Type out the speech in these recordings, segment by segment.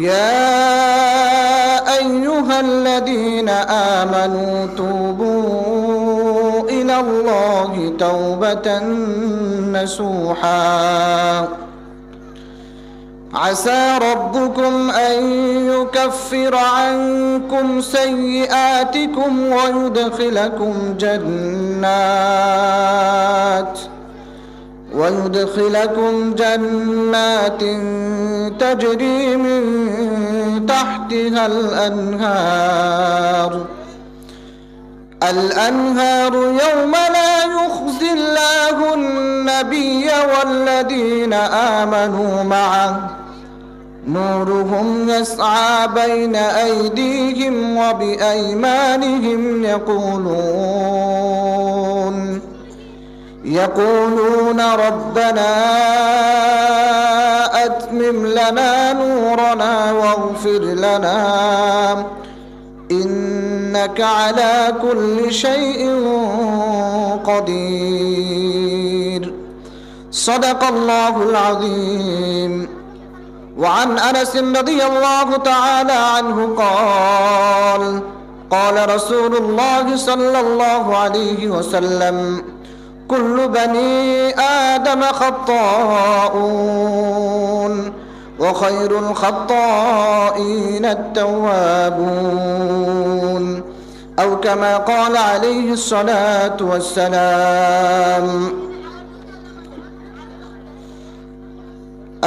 يا أيها الذين آمنوا توبوا إلى الله توبة نسوحا. عسى ربكم أن يكفر عنكم سيئاتكم ويدخلكم جنات. ويدخلكم جنات تجري من تحتها الأنهار. الأنهار يوم لا يخزي الله النبي والذين آمنوا معه. نورهم يسعى بين أيديهم وبأيمانهم يقولون يقولون ربنا أتمم لنا نورنا واغفر لنا. إنك على كل شيء قدير. صدق الله العظيم. وعن أنس رضي الله تعالى عنه قال قال رسول الله صلى الله عليه وسلم كل بني آدم خطاؤون وخير الخطائين التوابون أو كما قال عليه الصلاة والسلام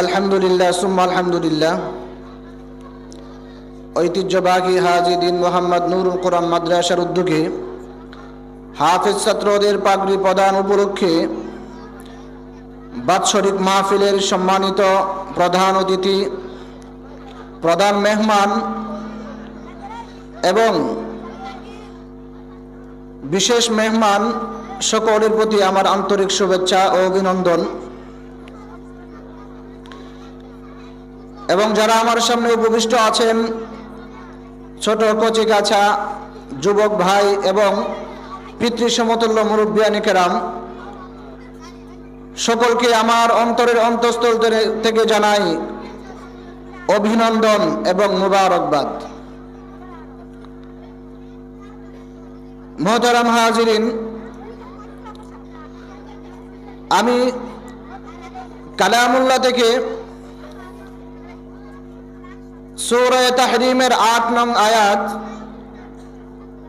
আলহামদুলিল্লাহ সুম্মা আলহামদুলিল্লাহ ঐতিহ্যবাহী হাজি দিন মোহাম্মদ নুরুল কোরআন মাদ্রাসার উদ্যোগে হাফিজ ছাত্রদের পাগড়ি প্রদান উপলক্ষে বাৎসরিক মাহফিলের সম্মানিত প্রধান অতিথি, প্রধান মেহমান এবং বিশেষ মেহমান সকলের প্রতি আমার আন্তরিক শুভেচ্ছা ও অভিনন্দন। এবং যারা আমার সামনে উপবিষ্ট আছেন, ছোট কচি গাছা যুবক ভাই এবং পিতৃ সমতুল্য মুরব্বিয়ানি কেরাম, সকলকে আমার অন্তরের অন্তঃস্থল থেকে জানাই অভিনন্দন এবং মুবারকবাদ। মোহতারাম হাজিরিন, আমি কালামুল্লাহ থেকে সৌরায় তাহরিমের আট নং আয়াত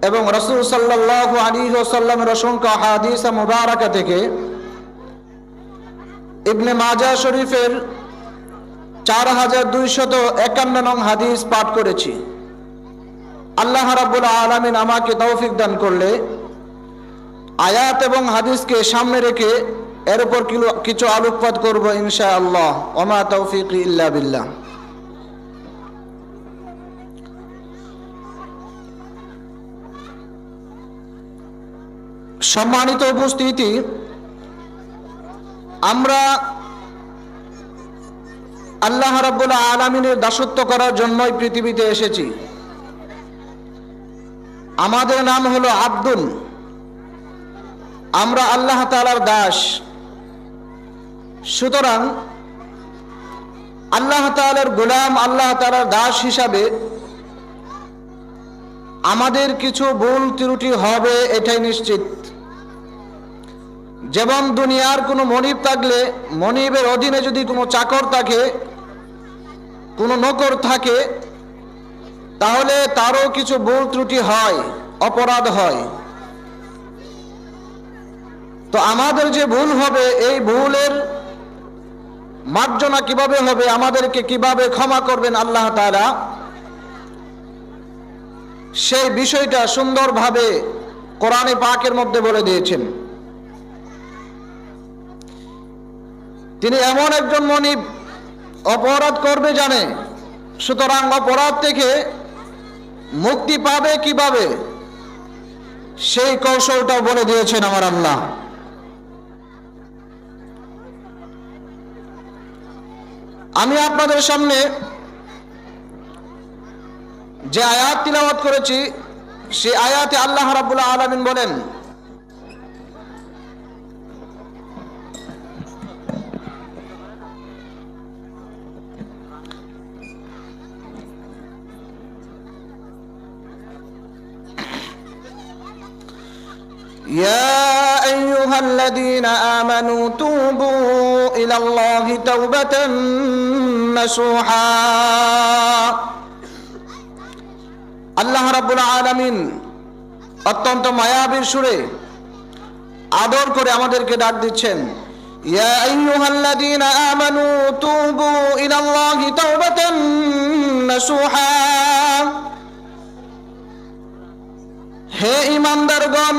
এবং রসুল সাল্লাহ আলী ওসাল্লামের অসংখ্য হাদিস মুবারকা থেকে ইবনে মাজা শরীফের চার হাজার দুইশত একান্ন নং হাদিস পাঠ করেছি। আল্লাহ রাবুল আলমিন আমাকে তৌফিক দান করলে আয়াত এবং হাদিসকে সামনে রেখে এর উপর কিছু আলোকপাত করব ইনশা আল্লাহ ওমা তৌফিক ইল্লা বিল্লাহ। সম্মানিত উপস্থিতি, আমরা আল্লাহ রাবুল্লাহ আলমিনের দাসত্ব করার জন্যই পৃথিবীতে এসেছি। আমাদের নাম হলো আব্দুল আমরা আল্লাহ তালার দাস। সুতরাং আল্লাহ তালার গোলাম আল্লাহ তালার দাস হিসাবে আমাদের কিছু ভুল ত্রুটি হবে, এটাই নিশ্চিত। যেমন দুনিয়ার কোনো মনিব থাকলে, মনিবের অধীনে যদি কোনো চাকর থাকে, কোনো নকর থাকে, তাহলে তারও কিছু ভুল ত্রুটি হয়, অপরাধ হয়। তো আমাদের যে ভুল হবে, এই ভুলের মার্জনা কীভাবে হবে, আমাদেরকে কীভাবে ক্ষমা করবেন আল্লাহ তারা সেই বিষয়টা সুন্দরভাবে কোরআনে পাকের মধ্যে বলে দিয়েছেন। তিনি এমন একজন মনিব, অপরাধ করবে জানে। সুতরাং অপরাধ থেকে মুক্তি পাবে কীভাবে? সেই কৌশলটাও বলে দিয়েছেন আমার আল্লাহ। আমি আপনাদের সামনে যে আয়াত তিলাওয়াত করেছি সে আয়াতে আল্লাহ রাবুল্লাহ আলমিন বলেন يا أيها الذين آمنوا توبوا إلى الله توبة نصوحا আল্লাহ রাব্বুল আলামিন অত্যন্ত মায়াবীর সুরে আদর করে আমাদেরকে ডাক দিচ্ছেন ইয়া আইয়ুহাল্লাযীনা আমানু তুবু ইলাল্লাহি তাওবাতান নাসুহা হে ঈমানদারগণ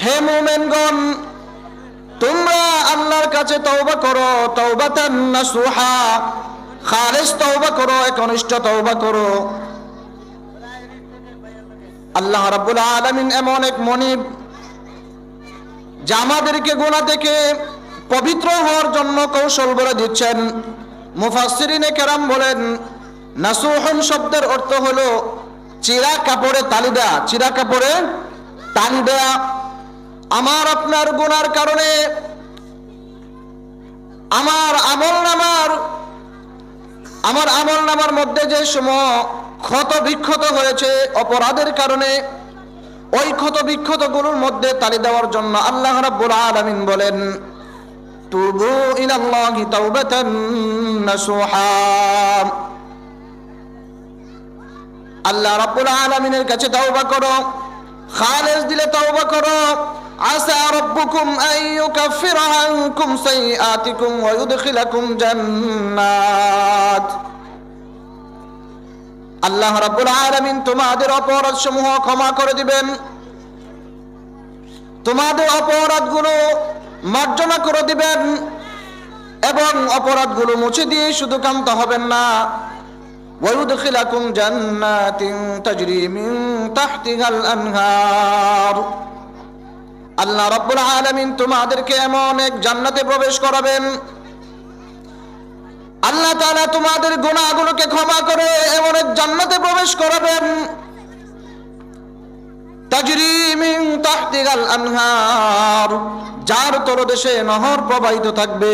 হে মুমিনগণ, তোমরা আল্লাহর কাছে তওবা করো, তওবাতান নাসুহা। খালিস তওবা করো, একনিষ্ঠ তওবা করো। আল্লাহ রাব্বুল আলামিন এমন এক মনিব, যা আমাদেরকে গোনা থেকে পবিত্র হওয়ার জন্য কৌশল বলে দিচ্ছেন। মুফাসসিরিনে কেরাম বলেন, নাসুহুন শব্দের অর্থ হলো চিরা কাপড়ে তালি দেয়া, চিরা কাপড়ে টান দেয়া। আমার আপনার গুনার কারণে, আমার আমল নামার, আমার আমল নামার মধ্যে যে সময় ক্ষত বিক্ষত হয়েছে অপরাধের কারণে, ওই ক্ষত বিক্ষতগুলোর মধ্যে তালি দেওয়ার জন্য আল্লাহ রাব্বুল আলামিন বলেন, তুবু ইলাল্লাহি তাওবাতান নাসুহা। আল্লাহ রাব্বুল আলামিনের কাছে তওবা করো খালেস দিলে তওবা করো আসা রব্বুকুম আন ইউকাফিরা আনকুম সাইয়্যাতিকুম ওয়া ইউদখিলাকুম জান্নাত আল্লাহ রাব্বুল আলামিন তোমাদের অপরাধ সমূহ ক্ষমা করে দিবেন তোমাদের অপরাধগুলো মার্জনা করে দিবেন এবং অপরাধগুলো মুছে দিয়ে শুধু কান্ত হবেন না ويدخلكم جنات تجري من تحتها الأنهار আল্লাহ রব্বুল আলমিন তোমাদেরকে এমন এক জান্নাতে প্রবেশ করাবেন। আল্লাহ তালা তোমাদের গুণাগুলোকে ক্ষমা করে এমন এক জান্নাতে প্রবেশ করাবেন। যার তলদেশে নহর প্রবাহিত থাকবে।